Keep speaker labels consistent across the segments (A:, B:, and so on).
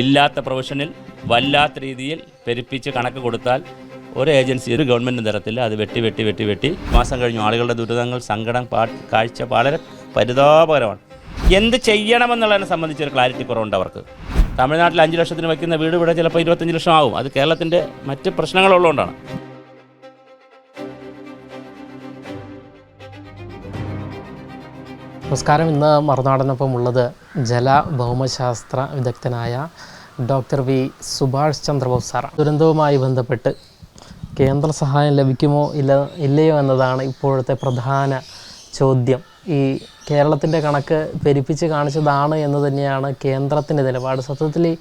A: ഇല്ലാത്ത പ്രൊഫഷനിൽ വല്ലാത്ത രീതിയിൽ പെരുപ്പിച്ച് കണക്ക് കൊടുത്താൽ ഒരു ഏജൻസി ഒരു ഗവൺമെന്റ് തരത്തില്ല. അത് വെട്ടി വെട്ടി വെട്ടി വെട്ടി മാസം കഴിഞ്ഞു ആളുകളുടെ ദുരിതങ്ങൾ സങ്കടം പാ കാഴ്ച വളരെ പരിതാപകരമാണ്. എന്ത് ചെയ്യണമെന്നുള്ളതിനെ സംബന്ധിച്ചൊരു ക്ലാരിറ്റി കുറവുണ്ട് അവർക്ക്. തമിഴ്നാട്ടിൽ അഞ്ച് ലക്ഷത്തിന് വയ്ക്കുന്ന വീട് ഇവിടെ ചിലപ്പോൾ ഇരുപത്തഞ്ച് ലക്ഷം ആവും. അത് കേരളത്തിന്റെ മറ്റ് പ്രശ്നങ്ങളുള്ളതുകൊണ്ടാണ്.
B: നമസ്കാരം. ഇന്ന് മറുനാടനൊപ്പം ഉള്ളത് ജല ഭൗമശാസ്ത്ര വിദഗ്ധനായ doctor V Subhash Chandrabose sir. ദുരന്തവുമായി ബന്ധപ്പെട്ട് കേന്ദ്ര സഹായം ലഭിക്കുമോ ഇല്ല ഇല്ലയോ എന്നതാണ് ഇപ്പോഴത്തെ പ്രധാന ചോദ്യം. ഈ കേരളത്തിന്റെ കണക്ക് പെരുപ്പിച്ച് കാണിച്ചതാണ് എന്ന് തന്നെയാണ് കേന്ദ്രത്തിന്റെ നിലപാട്. സത്യത്തിൽ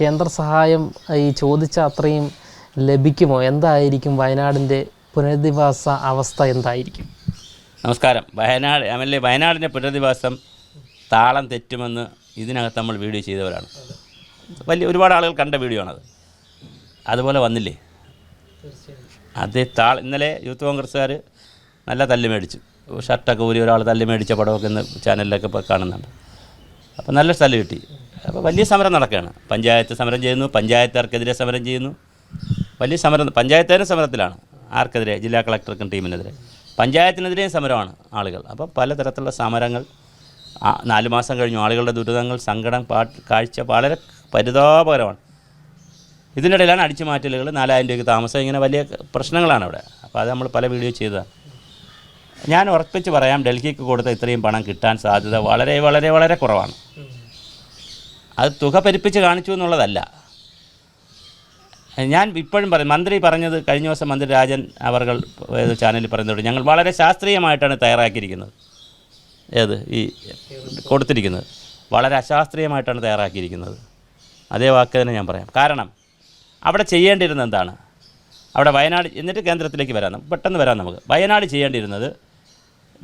B: കേന്ദ്ര സഹായം ഈ ചോദിച്ച അത്രയും ലഭിക്കുമോ? എന്തായിരിക്കും വയനാടിന്റെ പുനരധിവാസ അവസ്ഥ? എന്തായിരിക്കും?
A: നമസ്കാരം. വയനാട് എ വയനാടിന്റെ പുനരധിവാസം താളം തെറ്റുമെന്ന് ഇതിനകത്ത് നമ്മൾ വീഡിയോ ചെയ്തവരാണ്. വലിയ ഒരുപാട് ആളുകൾ കണ്ട വീഡിയോ ആണത്. അതുപോലെ വന്നില്ലേ? അതേ താൾ ഇന്നലെ യൂത്ത് കോൺഗ്രസ്സുകാർ നല്ല തല്ല് മേടിച്ചു. ഷർട്ടൊക്കെ ഊരി ഒരാൾ തല്ല് മേടിച്ച പടമൊക്കെ ഇന്ന് ചാനലിലൊക്കെ ഇപ്പോൾ കാണുന്നുണ്ട്. അപ്പോൾ നല്ല സ്ഥലം കിട്ടി. അപ്പോൾ വലിയ സമരം നടക്കുകയാണ്. പഞ്ചായത്ത് സമരം ചെയ്യുന്നു പഞ്ചായത്തുകാർക്കെതിരെ സമരം ചെയ്യുന്നു. വലിയ സമരം പഞ്ചായത്തുകാരും സമരത്തിലാണ്. ആർക്കെതിരെ? ജില്ലാ കളക്ടർക്കും ടീമിനെതിരെ. പഞ്ചായത്തിനെതിരെയും സമരമാണ് ആളുകൾ. അപ്പോൾ പലതരത്തിലുള്ള സമരങ്ങൾ നാല് മാസം കഴിഞ്ഞു ആളുകളുടെ ദുരിതങ്ങൾ സങ്കടം കാഴ്ച വളരെ പരിതാപകരമാണ്. ഇതിനിടയിലാണ് അടിച്ചുമാറ്റലുകൾ നാലായിരം രൂപയ്ക്ക് താമസം ഇങ്ങനെ വലിയ പ്രശ്നങ്ങളാണ് അവിടെ. അപ്പോൾ അത് നമ്മൾ പല വീഡിയോ ചെയ്തതാണ് ഞാൻ ഉറപ്പിച്ച് പറയാം ഡൽഹിക്ക് കൊടുത്ത ഇത്രയും പണം കിട്ടാൻ സാധ്യത വളരെ വളരെ വളരെ കുറവാണ്. അത് തുക പെരുപ്പിച്ച് കാണിച്ചു എന്നുള്ളതല്ല. ഞാൻ ഇപ്പോഴും പറയും മന്ത്രി പറഞ്ഞത് കഴിഞ്ഞ ദിവസം മന്ത്രി രാജൻ അവർ ചാനലിൽ പറയുന്നത് ഞങ്ങൾ വളരെ ശാസ്ത്രീയമായിട്ടാണ് തയ്യാറാക്കിയിരിക്കുന്നത്. ഏത്? ഈ കൊടുത്തിരിക്കുന്നത്. വളരെ അശാസ്ത്രീയമായിട്ടാണ് തയ്യാറാക്കിയിരിക്കുന്നത്. അതേ വാക്ക് തന്നെ ഞാൻ പറയാം. കാരണം അവിടെ ചെയ്യേണ്ടിയിരുന്നത് എന്താണ്? അവിടെ വയനാട് എന്നിട്ട് കേന്ദ്രത്തിലേക്ക് വരാം പെട്ടെന്ന് വരാം നമുക്ക്. വയനാട് ചെയ്യേണ്ടിയിരുന്നത്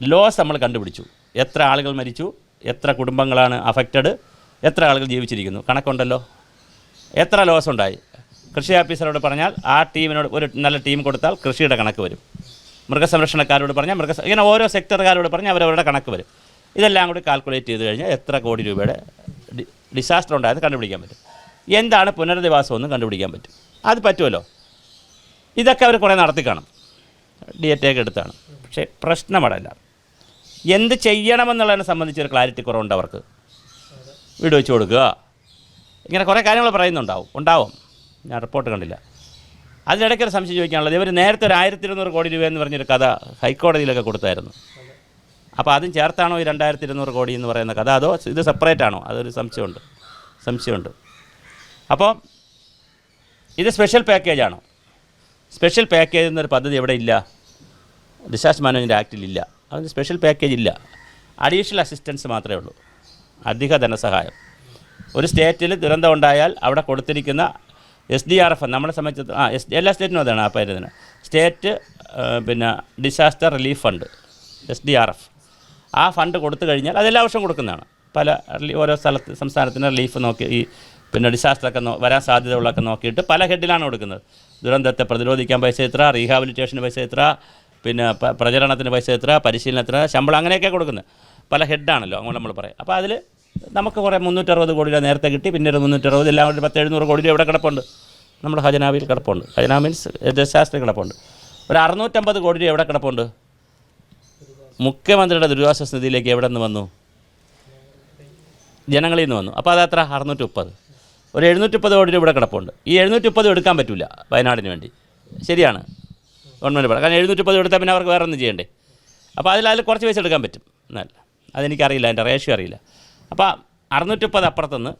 A: ലോസ് നമ്മൾ കണ്ടുപിടിച്ചു. എത്ര ആളുകൾ മരിച്ചു? എത്ര കുടുംബങ്ങളാണ് അഫക്റ്റഡ് എത്ര ആളുകൾ ജീവിച്ചിരിക്കുന്നു? കണക്കുണ്ടല്ലോ. എത്ര ലോസ് ഉണ്ടായി? കൃഷി ഓഫീസറോട് പറഞ്ഞാൽ ആ ടീമിനോട് ഒരു നല്ല ടീം കൊടുത്താൽ കൃഷിയുടെ കണക്ക് വരും. മൃഗസംരക്ഷണക്കാരോട് പറഞ്ഞാൽ മൃഗ ഇങ്ങനെ ഓരോ സെക്ടറുകാരോട് പറഞ്ഞാൽ അവരവരുടെ കണക്ക് വരും. ഇതെല്ലാം കൂടി കാൽക്കുലേറ്റ് ചെയ്ത് കഴിഞ്ഞാൽ എത്ര കോടി രൂപയുടെ ഡിസാസ്റ്റർ ഉണ്ടായത് കണ്ടുപിടിക്കാൻ പറ്റും. എന്താണ് പുനരധിവാസം എന്നും കണ്ടുപിടിക്കാൻ പറ്റും. അത് പറ്റുമല്ലോ? ഇതൊക്കെ അവർ കുറേ നടത്തി കാണും. ഡി ടേക്ക് എടുത്താണ്. പക്ഷേ പ്രശ്നമടല്ല എന്ത് ചെയ്യണമെന്നുള്ളതിനെ സംബന്ധിച്ചൊരു ക്ലാരിറ്റി കുറവുണ്ട് അവർക്ക്. വീട് വെച്ച് കൊടുക്കുക. ഇങ്ങനെ കുറേ കാര്യങ്ങൾ പറയുന്നുണ്ടാവും. ഉണ്ടാവും. ഞാൻ റിപ്പോർട്ട് കണ്ടില്ല. അതിനിടയ്ക്ക് ഒരു സംശയം ചോദിക്കാനുള്ളത്. ഇവർ നേരത്തെ ഒരു ആയിരത്തി ഇരുന്നൂറ് കോടി രൂപ എന്ന് പറഞ്ഞൊരു കഥ ഹൈക്കോടതിയിലൊക്കെ കൊടുത്തായിരുന്നു. അപ്പോൾ അതും ചേർത്താണോ ഈ രണ്ടായിരത്തി ഇരുന്നൂറ് കോടി എന്ന് പറയുന്ന കഥ? അതോ ഇത് സെപ്പറേറ്റ് ആണോ? അതൊരു സംശയമുണ്ട്. സംശയമുണ്ട്. അപ്പോൾ ഇത് സ്പെഷ്യൽ പാക്കേജാണോ സ്പെഷ്യൽ പാക്കേജ് എന്നൊരു പദ്ധതി ഇവിടെ ഇല്ല? ഡിസാസ്റ്റർ മാനേജ്മെന്റ് ആക്റ്റിലില്ല അതിന് സ്പെഷ്യൽ പാക്കേജ് ഇല്ല. അഡീഷണൽ അസിസ്റ്റൻസ് മാത്രമേ ഉള്ളൂ. അധിക ധനസഹായം. ഒരു സ്റ്റേറ്റിൽ ദുരന്തം ഉണ്ടായാൽ അവിടെ കൊടുത്തിരിക്കുന്ന എസ് ഡി ആർ എഫ് നമ്മളെ സംബന്ധിച്ച് ആ എസ് എല്ലാ സ്റ്റേറ്റിനും അതാണ് ആ പേര് സ്റ്റേറ്റ് പിന്നെ disaster relief fund S D R F ആ ഫണ്ട് കൊടുത്തു കഴിഞ്ഞാൽ അതെല്ലാ വർഷവും കൊടുക്കുന്നതാണ്. പല ഓരോ സ്ഥലത്ത് സംസ്ഥാനത്തിന്റെ റിലീഫ് നോക്കി ഈ പിന്നെ ഡിസാസ്റ്ററൊക്കെ നോ വരാൻ സാധ്യതകളൊക്കെ നോക്കിയിട്ട് പല ഹെഡിലാണ് കൊടുക്കുന്നത്. ദുരന്തത്തെ പ്രതിരോധിക്കാൻ പൈസ എത്ര റീഹാബിലിറ്റേഷന് പൈസ എത്ര പിന്നെ പ്രചരണത്തിന് പൈസ എത്ര പരിശീലനത്തിന് ശമ്പളം അങ്ങനെയൊക്കെ കൊടുക്കുന്നത്. പല ഹെഡാണല്ലോ അങ്ങനെ നമ്മൾ പറയും. അപ്പോൾ അതിൽ നമുക്ക് കുറേ മുന്നൂറ്ററുപത് കോടി രൂപ നേരത്തെ കിട്ടി പിന്നെ ഒരു മുന്നൂറ്ററുപത് എല്ലാം കൂടി പത്ത് എഴുന്നൂറ് കോടി രൂപ ഇവിടെ കിടപ്പുണ്ട്. നമ്മുടെ ഖജനാവിൽ കിടപ്പുണ്ട്. ഹജനാ മീൻസ് ദശാസ്ത്രി കിടപ്പുണ്ട്. ഒരു അറുന്നൂറ്റമ്പത് കോടി രൂപ എവിടെ കിടപ്പുണ്ട്? മുഖ്യമന്ത്രിയുടെ ദുരിതാശ്വാസ നിധിയിലേക്ക് എവിടെ നിന്ന് വന്നു? ജനങ്ങളിൽ നിന്ന് വന്നു. അപ്പോൾ അതത്ര? അറുന്നൂറ്റി മുപ്പത് ഒരു എഴുന്നൂറ്റി മുപ്പത് കോടി രൂപ ഇവിടെ കിടപ്പുണ്ട്. ഈ എഴുന്നൂറ്റി മുപ്പത് എടുക്കാൻ പറ്റില്ല വയനാടിന് വേണ്ടി. ശരിയാണ്. ഗവൺമെന്റ് പറയാം കാരണം എഴുന്നൂറ്റി മുപ്പത് എടുത്താൽ പിന്നെ അവർക്ക് വേറെ ഒന്നും ചെയ്യണ്ടേ. അപ്പോൾ അതിൽ അതിൽ കുറച്ച് പൈസ എടുക്കാൻ പറ്റും. എന്നാൽ അതെനിക്കറിയില്ല അതിന്റെ റേഷ്യോ അറിയില്ല. അപ്പോൾ അറുന്നൂറ്റിപ്പത് അപ്പുറത്തുനിന്ന്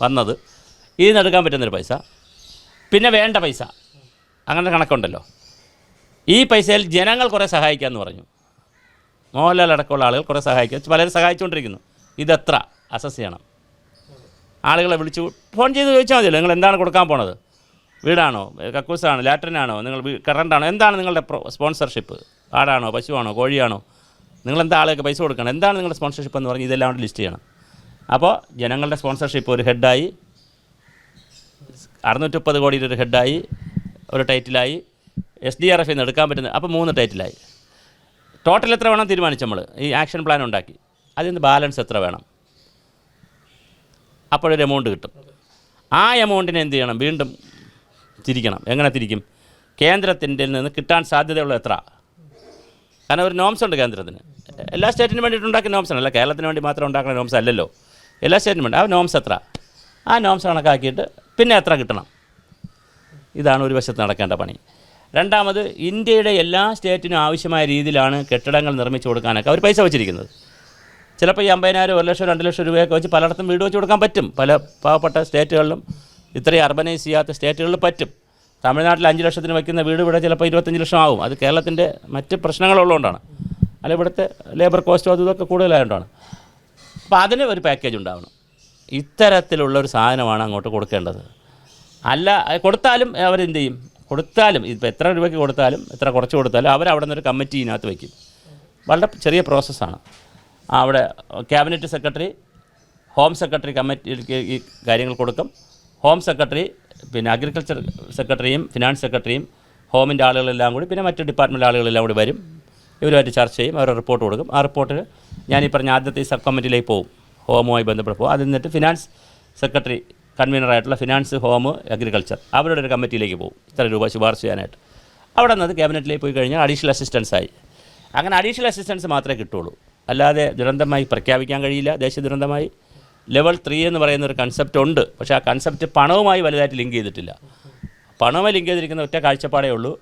A: വന്നത്. ഇതിൽ എടുക്കാൻ പറ്റുന്നൊരു പൈസ. പിന്നെ വേണ്ട പൈസ. അങ്ങനെ കണക്കുണ്ടല്ലോ. ഈ പൈസയിൽ ജനങ്ങൾ കുറേ സഹായിക്കാമെന്ന് പറഞ്ഞു. മോഹൻലാൽ അടക്കമുള്ള ആളുകൾ കുറേ സഹായിക്കുക പലരും സഹായിച്ചുകൊണ്ടിരിക്കുന്നു. ഇതെത്ര? അസസ് ചെയ്യണം. ആളുകളെ വിളിച്ചു ഫോൺ ചെയ്ത് ചോദിച്ചാൽ മതിയല്ലോ. നിങ്ങൾ എന്താണ് കൊടുക്കാൻ പോണത്? വീടാണോ? കക്കൂസാണോ? ലാട്രിനാണോ നിങ്ങൾ കറണ്ടാണോ? എന്താണ് നിങ്ങളുടെ സ്പോൺസർഷിപ്പ്? ആടാണോ പശുവാണോ? കോഴിയാണോ? നിങ്ങൾ എന്താ ആളുകൾക്ക് പൈസ കൊടുക്കണം? എന്താണ് നിങ്ങളുടെ സ്പോൺസർഷിപ്പ് എന്ന് പറഞ്ഞ് ഇതെല്ലാം കൂടി ലിസ്റ്റ് ചെയ്യണം. അപ്പോൾ ജനങ്ങളുടെ സ്പോൺസർഷിപ്പ് ഒരു ഹെഡായി അറുന്നൂറ്റമ്പത് കോടിയുടെ ഒരു ഹെഡായി ഒരു ടൈറ്റിലായി എസ് ഡി ആർ എഫിൽ നിന്ന് എടുക്കാൻ പറ്റുന്ന അപ്പോൾ മൂന്ന് ടൈറ്റിലായി ടോട്ടൽ എത്ര വേണം തീരുമാനിച്ചു നമ്മൾ ഈ ആക്ഷൻ പ്ലാൻ ഉണ്ടാക്കി. അതിൽ നിന്ന് ബാലൻസ് എത്ര വേണം? അപ്പോഴൊരു എമൗണ്ട് കിട്ടും. ആ എമൗണ്ടിനെ എന്ത് ചെയ്യണം? വീണ്ടും തിരിക്കണം. എങ്ങനെ തിരിക്കും? കേന്ദ്രത്തിന്റെ നിന്ന് കിട്ടാൻ സാധ്യതയുള്ള എത്ര? കാരണം ഒരു നോംസ് ഉണ്ട് കേന്ദ്രത്തിന്. എല്ലാ സ്റ്റേറ്റിനും വേണ്ടിയിട്ട് ഉണ്ടാക്കിയ നോംസ് അല്ല കേരളത്തിന് വേണ്ടി മാത്രം ഉണ്ടാക്കുന്ന നോംസ് അല്ലല്ലോ. എല്ലാ സ്റ്റേറ്റിനും വേണ്ടി. ആ നോംസ് എത്ര? ആ നോംസ് കണക്കാക്കിയിട്ട് പിന്നെ എത്ര കിട്ടണം? ഇതാണ് ഒരു വശത്ത് നടക്കേണ്ട പണി. രണ്ടാമത് ഇന്ത്യയുടെ എല്ലാ സ്റ്റേറ്റിനും ആവശ്യമായ രീതിയിലാണ് കെട്ടിടങ്ങൾ നിർമ്മിച്ചു കൊടുക്കാനൊക്കെ അവർ പൈസ വെച്ചിരിക്കുന്നത്. ചിലപ്പോൾ ഈ അമ്പതിനായിരം ഒരു ലക്ഷം രണ്ട് ലക്ഷം രൂപയൊക്കെ വെച്ച് പലയിടത്തും വീട് വെച്ച് കൊടുക്കാൻ പറ്റും. പല പാവപ്പെട്ട സ്റ്റേറ്റുകളിലും ഇത്രയും അർബനൈസ് ചെയ്യാത്ത സ്റ്റേറ്റുകളിലും പറ്റും. തമിഴ്നാട്ടിൽ അഞ്ച് ലക്ഷത്തിന് വയ്ക്കുന്ന വീട് ഇവിടെ ചിലപ്പോൾ ഇരുപത്തഞ്ച് ലക്ഷം ആവും. അത് കേരളത്തിന്റെ മറ്റ് പ്രശ്നങ്ങളുള്ളതുകൊണ്ടാണ്. അല്ല ഇവിടുത്തെ ലേബർ കോസ്റ്റോ അതും ഇതൊക്കെ കൂടുതലായതുകൊണ്ടാണ് അപ്പോൾ അതിന് ഒരു പാക്കേജ് ഉണ്ടാവണം. ഇത്തരത്തിലുള്ള ഒരു സാധനമാണ് അങ്ങോട്ട് കൊടുക്കേണ്ടത്. അല്ല കൊടുത്താലും അവരെന്ത് ചെയ്യും? കൊടുത്താലും ഇപ്പോൾ എത്ര രൂപയ്ക്ക് കൊടുത്താലും എത്ര കുറച്ച് കൊടുത്താലും അവർ അവിടെ നിന്നൊരു കമ്മിറ്റി ഇതിനകത്ത് വയ്ക്കും വളരെ ചെറിയ പ്രോസസ്സാണ് അവിടെ cabinet secretary home secretary committee ഈ കാര്യങ്ങൾ കൊടുക്കും. ഹോം സെക്രട്ടറി പിന്നെ അഗ്രികൾച്ചർ സെക്രട്ടറിയും ഫിനാൻസ് സെക്രട്ടറിയും ഹോമിന്റെ ആളുകളെല്ലാം കൂടി പിന്നെ മറ്റ് ഡിപ്പാർട്ട്മെന്റ് ആളുകളെല്ലാം കൂടി വരും. ഇവരുമായിട്ട് ചർച്ച ചെയ്യും അവർ റിപ്പോർട്ട് കൊടുക്കും. ആ റിപ്പോർട്ടിൽ ഞാൻ ഈ പറഞ്ഞ ആദ്യത്തെ സബ് കമ്മിറ്റിയിലേക്ക് പോകും. ഹോമുമായി ബന്ധപ്പെട്ട് പോകും അതിൽ നിന്നിട്ട് ഫിനാൻസ് സെക്രട്ടറി കൺവീനറായിട്ടുള്ള ഫിനാൻസ് ഹോം അഗ്രികൾച്ചർ അവരുടെ ഒരു കമ്മിറ്റിയിലേക്ക് പോകും. ഇത്ര രൂപ ശുപാർശ ചെയ്യാനായിട്ട്. അവിടെ നിന്ന് ക്യാബിനറ്റിലേക്ക് പോയി കഴിഞ്ഞാൽ അഡീഷണൽ അസിസ്റ്റൻസ് ആയി. അങ്ങനെ അഡീഷണൽ അസിസ്റ്റൻസ് മാത്രമേ കിട്ടുള്ളൂ അല്ലാതെ ദുരന്തമായി പ്രഖ്യാപിക്കാൻ കഴിയില്ല. ദേശീയ ദുരന്തമായി ലെവൽ ത്രീ എന്ന് പറയുന്ന ഒരു കൺസെപ്റ്റ് ഉണ്ട്. പക്ഷേ ആ കൺസെപ്റ്റ് പണവുമായി വലുതായിട്ട് ലിങ്ക് ചെയ്തിട്ടില്ല. പണവുമായി ലിങ്ക് ചെയ്തിരിക്കുന്ന ഒറ്റ കാഴ്ചപ്പാടേ ഉള്ളൂ.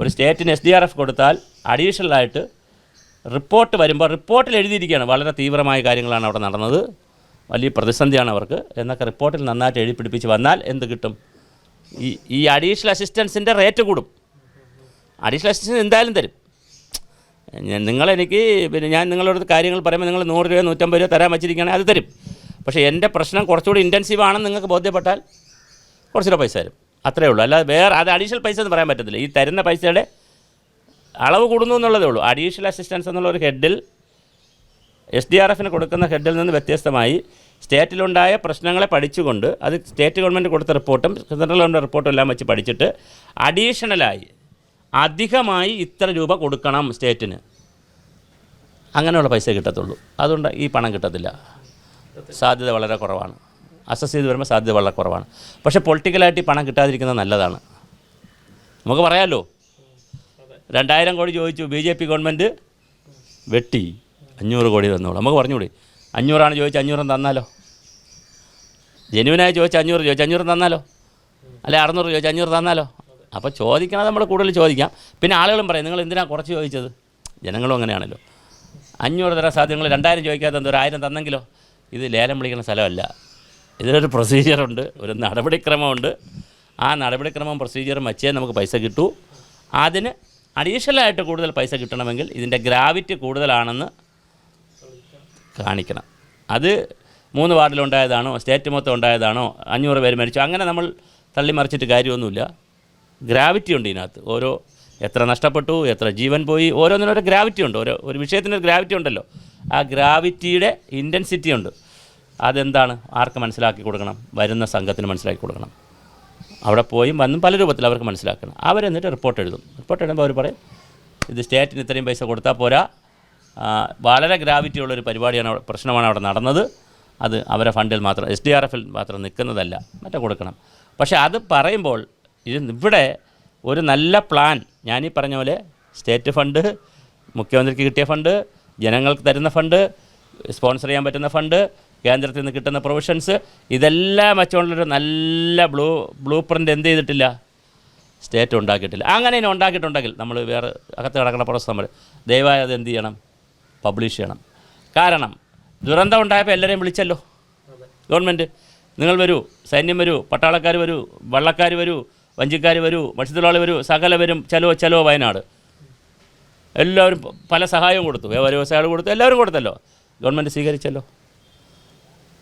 A: ഒരു സ്റ്റേറ്റിന് എസ് ഡി ആർ എഫ് കൊടുത്താൽ അഡീഷണലായിട്ട് റിപ്പോർട്ട് വരുമ്പോൾ റിപ്പോർട്ടിൽ എഴുതിയിരിക്കുകയാണ്. വളരെ തീവ്രമായ കാര്യങ്ങളാണ് അവിടെ നടന്നത്. വലിയ പ്രതിസന്ധിയാണ് അവർക്ക്. എന്നൊക്കെ റിപ്പോർട്ടിൽ നന്നായിട്ട് എഴുതി പിടിപ്പിച്ച് വന്നാൽ എന്ത് കിട്ടും? ഈ ഈ അഡീഷണൽ അസിസ്റ്റൻസിന്റെ റേറ്റ് കൂടും. അഡീഷണൽ അസിസ്റ്റൻസ് എന്തായാലും തരും. നിങ്ങളെനിക്ക് പിന്നെ ഞാൻ നിങ്ങളോട് കാര്യങ്ങൾ പറയുമ്പോൾ നിങ്ങൾ നൂറ് രൂപ നൂറ്റമ്പത് രൂപ തരാൻ വെച്ചിരിക്കുകയാണെങ്കിൽ അത് തരും. പക്ഷേ എന്റെ പ്രശ്നം കുറച്ചുകൂടി ഇന്റൻസീവ് ആണെന്ന് നിങ്ങൾക്ക് ബോധ്യപ്പെട്ടാൽ കുറച്ചുകൂടെ പൈസ തരും. അത്രേ ഉള്ളൂ. അല്ലാതെ വേറെ അത് അഡീഷണൽ പൈസ എന്ന് പറയാൻ പറ്റത്തില്ല. ഈ തരുന്ന പൈസയുടെ അളവ് കൂടുന്നു എന്നുള്ളതേ ഉള്ളൂ. അഡീഷണൽ അസിസ്റ്റൻസ് എന്നുള്ള ഒരു ഹെഡിൽ എസ് ഡി ആർ എഫിന് കൊടുക്കുന്ന ഹെഡിൽ നിന്ന് വ്യത്യസ്തമായി സ്റ്റേറ്റിലുണ്ടായ പ്രശ്നങ്ങളെ പഠിച്ചുകൊണ്ട് അത് സ്റ്റേറ്റ് ഗവൺമെന്റ് കൊടുത്ത റിപ്പോർട്ടും സെൻട്രൽ ഗവൺമെന്റ് റിപ്പോർട്ടും എല്ലാം വെച്ച് പഠിച്ചിട്ട് അഡീഷണലായി അധികമായി ഇത്ര രൂപ കൊടുക്കണം സ്റ്റേറ്റിന്. അങ്ങനെയുള്ള പൈസ കിട്ടത്തുള്ളൂ. അതുകൊണ്ട് ഈ പണം കിട്ടത്തില്ല. സാധ്യത വളരെ കുറവാണ്. അസസ് ചെയ്ത് വരുമ്പോൾ സാധ്യത വളരെ കുറവാണ്. പക്ഷേ പൊളിറ്റിക്കലായിട്ട് ഈ പണം കിട്ടാതിരിക്കുന്നത് നല്ലതാണ്. നമുക്ക് പറയാമല്ലോ രണ്ടായിരം കോടി ചോദിച്ചു ബി ജെ പി ഗവൺമെന്റ് വെട്ടി. അഞ്ഞൂറ് കോടി തന്നോളൂ. നമുക്ക് പറഞ്ഞുകൂടി? അഞ്ഞൂറാണ് ചോദിച്ചാൽ അഞ്ഞൂറും തന്നാലോ? ജെനുവിനായി ചോദിച്ചാൽ അഞ്ഞൂറ് ചോദിച്ചാൽ അഞ്ഞൂറ് തന്നാലോ? അല്ലെ അറുന്നൂറ് ചോദിച്ചാൽ അഞ്ഞൂറ് തന്നാലോ? അപ്പോൾ ചോദിക്കണത് നമ്മൾ കൂടുതൽ ചോദിക്കാം. പിന്നെ ആളുകളും പറയും നിങ്ങൾ എന്തിനാണ് കുറച്ച് ചോദിച്ചത്? ജനങ്ങളും അങ്ങനെയാണല്ലോ. അഞ്ഞൂറ് തരാൻ സാധ്യത നിങ്ങൾ രണ്ടായിരം ചോദിക്കാത്ത എന്തോ ഒരു ആയിരം തന്നെങ്കിലോ? ഇത് ലേലം വിളിക്കുന്ന സ്ഥലമല്ല. ഇതിനൊരു പ്രൊസീജിയറുണ്ട് ഒരു നടപടിക്രമമുണ്ട്. ആ നടപടിക്രമം പ്രൊസീജിയറും വച്ചേ നമുക്ക് പൈസ കിട്ടൂ. അതിന് അഡീഷണലായിട്ട് കൂടുതൽ പൈസ കിട്ടണമെങ്കിൽ ഇതിന്റെ ഗ്രാവിറ്റി കൂടുതലാണെന്ന് കാണിക്കണം. അത് മൂന്ന് വാർഡിലുണ്ടായതാണോ സ്റ്റേറ്റ് മൊത്തം ഉണ്ടായതാണോ അഞ്ഞൂറ് പേര് മരിച്ചു അങ്ങനെ നമ്മൾ തള്ളിമറിച്ചിട്ട് കാര്യമൊന്നുമില്ല. ഗ്രാവിറ്റി ഉണ്ട് ഇതിനകത്ത്. ഓരോ എത്ര നഷ്ടപ്പെട്ടു എത്ര ജീവൻ പോയി ഓരോന്നിനും ഓരോ ഗ്രാവിറ്റി ഉണ്ട്. ഓരോ ഒരു വിഷയത്തിനൊരു ഗ്രാവിറ്റി ഉണ്ടല്ലോ. ആ ഗ്രാവിറ്റിയുടെ ഇന്റൻസിറ്റി ഉണ്ട്. അതെന്താണ്? ആർക്ക് മനസ്സിലാക്കി കൊടുക്കണം? വരുന്ന സംഘത്തിന് മനസ്സിലാക്കി കൊടുക്കണം. അവിടെ പോയി വന്നും പല രൂപത്തിൽ അവർക്ക് മനസ്സിലാക്കണം. അവരെന്നിട്ട് റിപ്പോർട്ട് എഴുതും. റിപ്പോർട്ട് എഴുതുമ്പോൾ അവർ പറയും ഇത് സ്റ്റേറ്റിന് ഇത്രയും പൈസ കൊടുത്താൽ പോരാ. വളരെ ഗ്രാവിറ്റി ഉള്ളൊരു പരിപാടിയാണ് അവിടെ പ്രശ്നമാണ് അവിടെ നടന്നത്. അത് അവരെ ഫണ്ടിൽ മാത്രം എസ് ഡി ആർ എഫിൽ മാത്രം നിൽക്കുന്നതല്ല. മറ്റേ കൊടുക്കണം. പക്ഷേ അത് പറയുമ്പോൾ ഇത് ഇവിടെ ഒരു നല്ല പ്ലാൻ ഞാനീ പറഞ്ഞ പോലെ സ്റ്റേറ്റ് ഫണ്ട് മുഖ്യമന്ത്രിക്ക് കിട്ടിയ ഫണ്ട് ജനങ്ങൾക്ക് തരുന്ന ഫണ്ട് സ്പോൺസർ ചെയ്യാൻ പറ്റുന്ന ഫണ്ട് കേന്ദ്രത്തിൽ നിന്ന് കിട്ടുന്ന പ്രൊവിഷൻസ് ഇതെല്ലാം വെച്ചുകൊണ്ടൊരു നല്ല ബ്ലൂ ബ്ലൂ പ്രിന്റ് എന്ത് ചെയ്തിട്ടില്ല? സ്റ്റേറ്റ് ഉണ്ടാക്കിയിട്ടില്ല. അങ്ങനെ ഇനി ഉണ്ടാക്കിയിട്ടുണ്ടെങ്കിൽ നമ്മൾ വേറെ അകത്ത് കിടക്കുന്ന പ്രശ്നം നമ്മൾ ദയവായി അത് എന്ത് ചെയ്യണം? പബ്ലിഷ് ചെയ്യണം. കാരണം ദുരന്തം ഉണ്ടായപ്പോൾ എല്ലാവരെയും വിളിച്ചല്ലോ. ഗവൺമെന്റ് നിങ്ങൾ വരൂ സൈന്യം വരൂ പട്ടാളക്കാർ വരൂ വള്ളക്കാർ വരൂ വഞ്ചിക്കാർ വരൂ മത്സ്യത്തൊഴിലാളി വരൂ സകല വരും ചലോ ചലോ വയനാട്. എല്ലാവരും പല സഹായവും കൊടുത്തു. വ്യാപാര വ്യവസായികൾ കൊടുത്തു. എല്ലാവരും കൊടുത്തല്ലോ. ഗവൺമെന്റ് സ്വീകരിച്ചല്ലോ.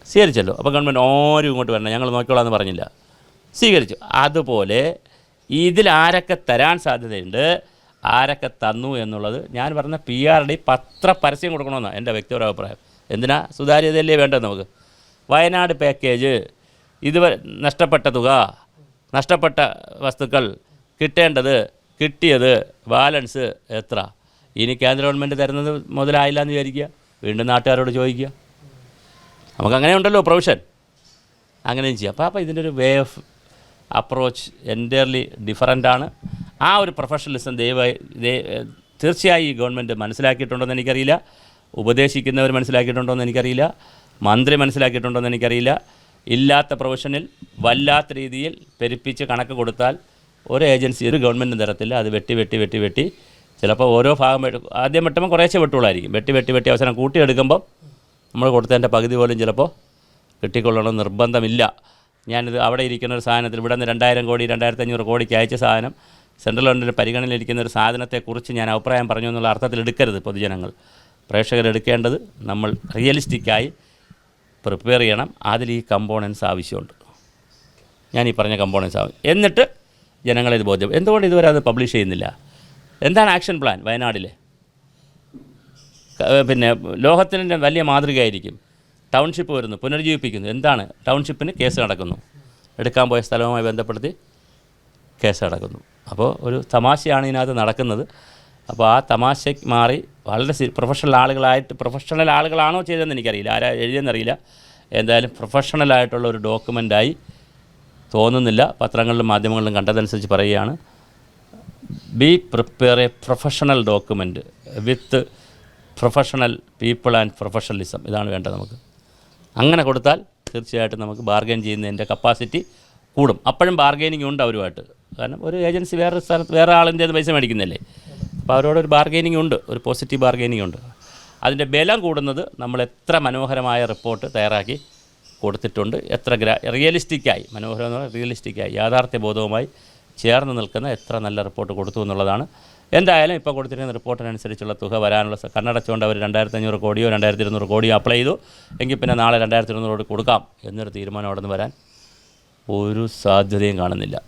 A: സ്വീകരിച്ചല്ലോ. അപ്പോൾ ഗവൺമെന്റ് ആരും ഇങ്ങോട്ട് വരണം ഞങ്ങൾ നോക്കിക്കോളാം എന്ന് പറഞ്ഞില്ല. സ്വീകരിച്ചു. അതുപോലെ ഇതിൽ ആരൊക്കെ തരാൻ സാധ്യതയുണ്ട് ആരൊക്കെ തന്നു എന്നുള്ളത് ഞാൻ പറഞ്ഞ പി ആർ ഡി പത്ര പരസ്യം കൊടുക്കണമെന്നാണ് എന്റെ വ്യക്തിപര അഭിപ്രായം. എന്തിനാ? സുതാര്യതയല്ലേ വേണ്ടത് നമുക്ക്? വയനാട് പാക്കേജ് ഇതുവരെ നഷ്ടപ്പെട്ട തുക നഷ്ടപ്പെട്ട വസ്തുക്കൾ കിട്ടേണ്ടത് കിട്ടിയത് ബാലൻസ് എത്ര? ഇനി കേന്ദ്ര ഗവൺമെന്റ് തരുന്നത് മുതലായില്ല എന്ന് വിചാരിക്കുക. വീണ്ടും നാട്ടുകാരോട് ചോദിക്കുക. നമുക്ക് അങ്ങനെ ഉണ്ടല്ലോ പ്രൊവിഷൻ. അങ്ങനെയും ചെയ്യാം. അപ്പോൾ അപ്പോൾ ഇതിന്റെ ഒരു way of approach entirely different ആണ്. ആ ഒരു പ്രൊഫഷണലിസം ദയവായി തീർച്ചയായും ഈ ഗവൺമെന്റ് മനസ്സിലാക്കിയിട്ടുണ്ടോയെന്ന് എനിക്കറിയില്ല. ഉപദേശിക്കുന്നവർ മനസ്സിലാക്കിയിട്ടുണ്ടോ എന്ന് എനിക്കറിയില്ല. മന്ത്രി മനസ്സിലാക്കിയിട്ടുണ്ടോ എന്ന് എനിക്കറിയില്ല. ഇല്ലാത്ത പ്രൊഫഷനിൽ വല്ലാത്ത രീതിയിൽ പെരുപ്പിച്ച് കണക്ക് കൊടുത്താൽ ഒരു ഏജൻസി ഒരു ഗവൺമെന്റ് തരത്തില്ല. അത് വെട്ടി വെട്ടി വെട്ടി വെട്ടി ചിലപ്പോൾ ഓരോ ഭാഗം ആദ്യം വെട്ടുമ്പോൾ കുറേശ്ശെ വെട്ടുള്ളായിരിക്കും. വെട്ടി വെട്ടി വെട്ടി അവസാനം കൂട്ടിയെടുക്കുമ്പോൾ നമ്മൾ കൊടുത്തതിന്റെ പകുതി പോലും ചിലപ്പോൾ കിട്ടിക്കൊള്ളണം നിർബന്ധമില്ല. ഞാനിത് അവിടെ ഇരിക്കുന്ന ഒരു സാധനത്തിൽ ഇവിടെ നിന്ന് രണ്ടായിരം കോടി രണ്ടായിരത്തി അഞ്ഞൂറ് കോടിക്ക് അയച്ച സാധനം സെൻട്രൽ ഗവൺമെന്റ് പരിഗണനയിലിരിക്കുന്ന ഒരു സാധനത്തെക്കുറിച്ച് ഞാൻ അഭിപ്രായം പറഞ്ഞു എന്നുള്ള അർത്ഥത്തിൽ എടുക്കരുത് പൊതുജനങ്ങൾ. പ്രേക്ഷകരെടുക്കേണ്ടത് നമ്മൾ റിയലിസ്റ്റിക്കായി പ്രിപ്പയർ ചെയ്യണം. അതിൽ ഈ കമ്പോണൻസ് ആവശ്യമുണ്ട്. ഞാൻ ഈ പറഞ്ഞ കമ്പോണൻസ് ആവും എന്നിട്ട് ജനങ്ങളെ ഇത് ബോധ്യം എന്തുകൊണ്ട് ഇതുവരെ അത് പബ്ലിഷ് ചെയ്യുന്നില്ല? എന്താണ് ആക്ഷൻ പ്ലാൻ വയനാടിലെ? പിന്നെ ലോകത്തിന്റെ വലിയ മാതൃകയായിരിക്കും. ടൗൺഷിപ്പ് വരുന്നു പുനരുജ്ജീവിപ്പിക്കുന്നു. എന്താണ്? ടൗൺഷിപ്പിന് കേസ് നടക്കുന്നു. എടുക്കാൻ പോയ സ്ഥലവുമായി ബന്ധപ്പെടുത്തി കേസ് നടക്കുന്നു. അപ്പോൾ ഒരു തമാശയാണ് ഇതിനകത്ത് നടക്കുന്നത്. അപ്പോൾ ആ തമാശയ്ക്ക് മാറി വളരെ പ്രൊഫഷണൽ ആളുകളായിട്ട് പ്രൊഫഷണൽ ആളുകളാണോ ചെയ്തതെന്ന് എനിക്കറിയില്ല. ആരാ എഴുതിയെന്നറിയില്ല. എന്തായാലും പ്രൊഫഷണൽ ആയിട്ടുള്ള ഒരു ഡോക്യുമെന്റായി തോന്നുന്നില്ല. പത്രങ്ങളിലും മാധ്യമങ്ങളിലും കണ്ടതനുസരിച്ച് പറയുകയാണ്. Be prepare a professional document with professional people and professionalism ഇതാണ് വേണ്ടത് നമുക്ക്. അങ്ങനെ കൊടുത്താൽ തീർച്ചയായിട്ടും നമുക്ക് ബാർഗെയിൻ ചെയ്യുന്നതിന്റെ കപ്പാസിറ്റി കൂടും. അപ്പോഴും ബാർഗെയിനിങ് ഉണ്ട് അവരുമായിട്ട്. കാരണം ഒരു ഏജൻസി വേറെ സ്ഥലത്ത് വേറെ ആളിന്റെ പൈസ മേടിക്കുന്നില്ലേ? അപ്പോൾ അവരോടൊരു ബാർഗെയിനിങ് ഉണ്ട്. ഒരു പോസിറ്റീവ് ബാർഗെയിനിങ് ഉണ്ട്. അതിന്റെ ബലം കൂടുന്നത് നമ്മൾ എത്ര മനോഹരമായ റിപ്പോർട്ട് തയ്യാറാക്കി കൊടുത്തിട്ടുണ്ട്. എത്ര ഗ്രാ റിയലിസ്റ്റിക്കായി മനോഹരം പറഞ്ഞാൽ റിയലിസ്റ്റിക്കായി യാഥാർത്ഥ്യബോധവുമായി ചേർന്ന് നിൽക്കുന്ന എത്ര നല്ല റിപ്പോർട്ട് കൊടുത്തു എന്നുള്ളതാണ്. എന്തായാലും ഇപ്പോൾ കൊടുത്തിരിക്കുന്ന റിപ്പോർട്ടിനനുസരിച്ചുള്ള തുക വരാനുള്ള കണ്ണടച്ചുകൊണ്ട് അവർ രണ്ടായിരത്തി അഞ്ഞൂറ് കോടിയോ രണ്ടായിരത്തി ഇരുന്നൂറ് കോടിയോ അപ്ലൈ ചെയ്തു. എങ്കിൽ പിന്നെ നാളെ രണ്ടായിരത്തി ഇരുന്നൂറ് കോടി കൊടുക്കാം എന്നൊരു തീരുമാനം അവിടെ നിന്ന് വരാൻ ഒരു സാധ്യതയും കാണുന്നില്ല.